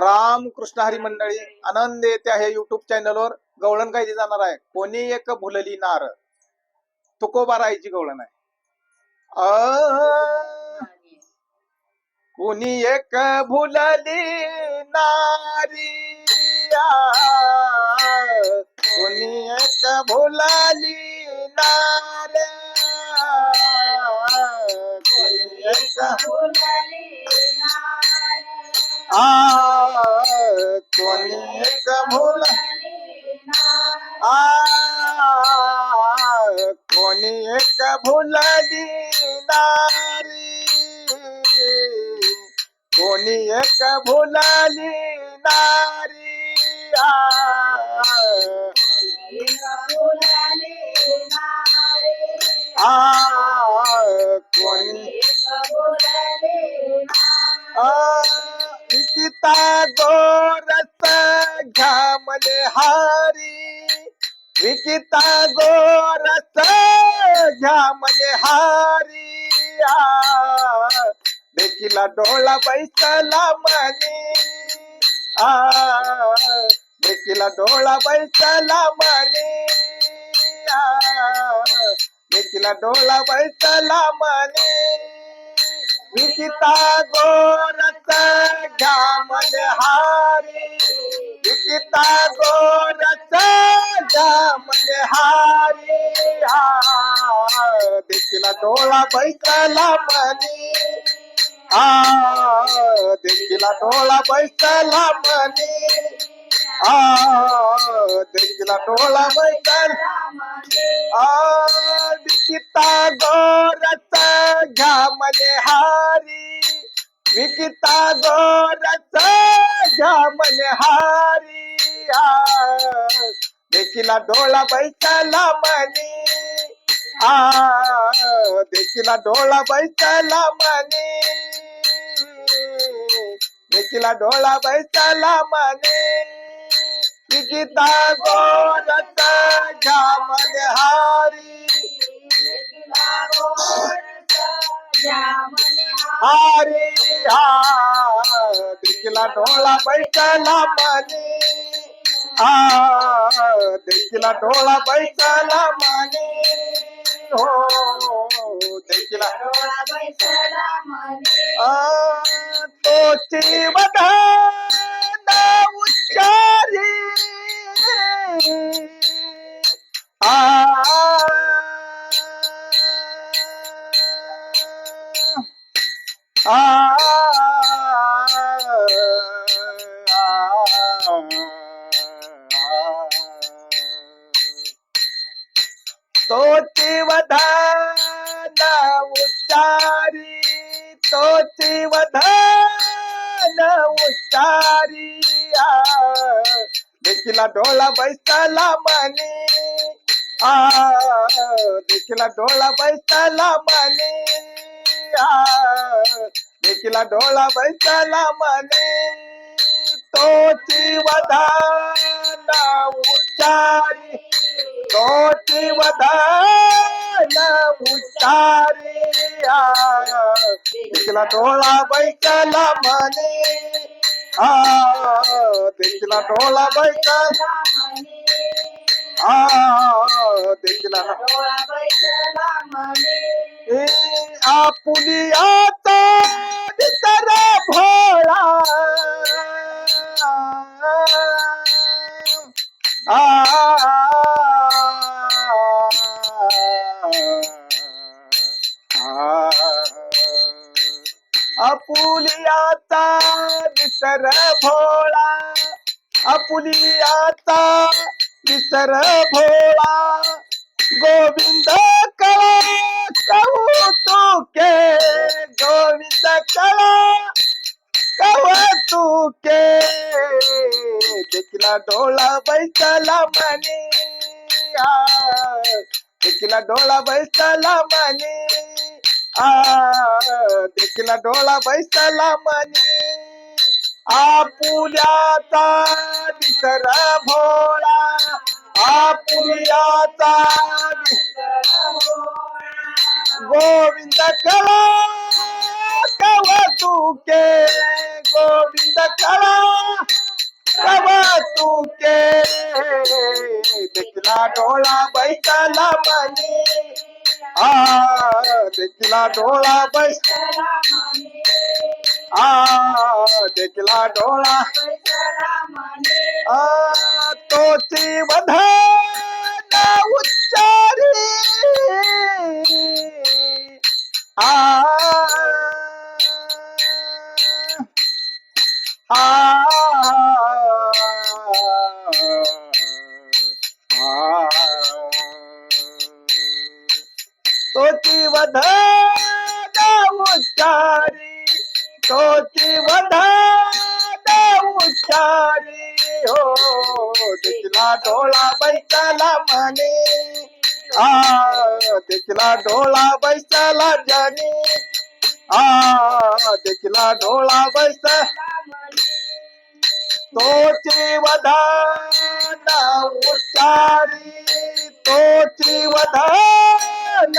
राम कृष्ण हरी मंडळी आनंद येते आहे युट्यूब चॅनलवर गवळण काय जाणार आहे. कोणी एक भुलली नार. तुकोबा राहायची गवळण आहे. अ, कोणी एक भुलली नारी. कोणी एक भुलली नार. कोणी एक आ कोणी एक भुल आ कोणी एक भुलली नारी कोणी एक भुलली नारी आ आ कोणी निकिता गोरस घ्या मले हारी विकिता गोरस घ्या मले हारी आ, देखीला डोळा बैसला मनी आ देखीला डोळा बैसला मनी आ, देखीला डोळा बैसला मनी विकिता गोरस घ्या मले हारी. विकिता देखीला डोळा बैसला मनी. आ देखीला डोळा बैसला मनी. आ देखीला डोळा बैसला आ विकिता गोरस घ्या मले हारी. विकिता गोरस घ्या मले हारी आ, देखीला डोळा बैसला मनी। आ देखीला डोळा बैसला मनी। देखीला डोळा बैसला मनी। विकिता गोरस घ्या मले हारी हारी हा देखीला डोळा बैसला मनी. आ देखीला डोळा बैसला मनी. हो देखीला आ, तोची वदन तोची वधान उच्चारी तोची वधान उच्चारी आ, देखीला डोळा बैसला मनी आ देखीला डोळा बैसला मनी आ देखीला डोळा बैसला मने तोची वधाना उच्चारी तोची वधाना उच्चारी आ देखीला डोळा बैसला मने आ देखीला डोळा बैसला आ देखीला मने आपुलियाता आता भोळा. आ. आपुलियाचा निसर भोळा. आपुलियाचा निसर भोळा. गोविंद कळा कौतुके गोविंद कळा कौतुके देखीला डोळा बैसला मनी आ, देखीला डोळा बैसला मनी आ देखीला डोळा बैसला मनी आपुल्याचा दिसर भोळा आपुलियाचा गोविंद कला कव तुके? गोविंद कळा कव तू के देखला डोळा बैठला मनी. आ देखला डोळा बैठ आ देखला डोळा. आ तोची वधान उच्चारी. आ आ तोची वधान उच्चारी. तोची वधान उच्चारी हो. देखला डोळा बैसाला म्हणे. आ देखला डोळा बैसाला जानी आ देखला डोळा बैसा तोची वधान उच्चारी तोची वधान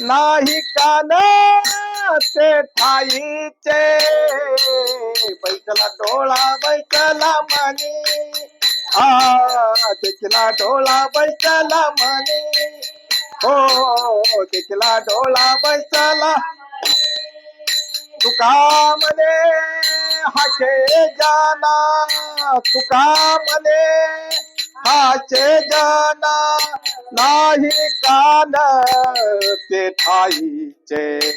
नाही कान ते ठाईचे बैठला डोळा बैठला मनी. आ देखला डोळा बैठला मनी. हो देखला डोळा बैठला तुका मने हाके जाना तुका मने हाचे जाना नाही कान ते ठाईचे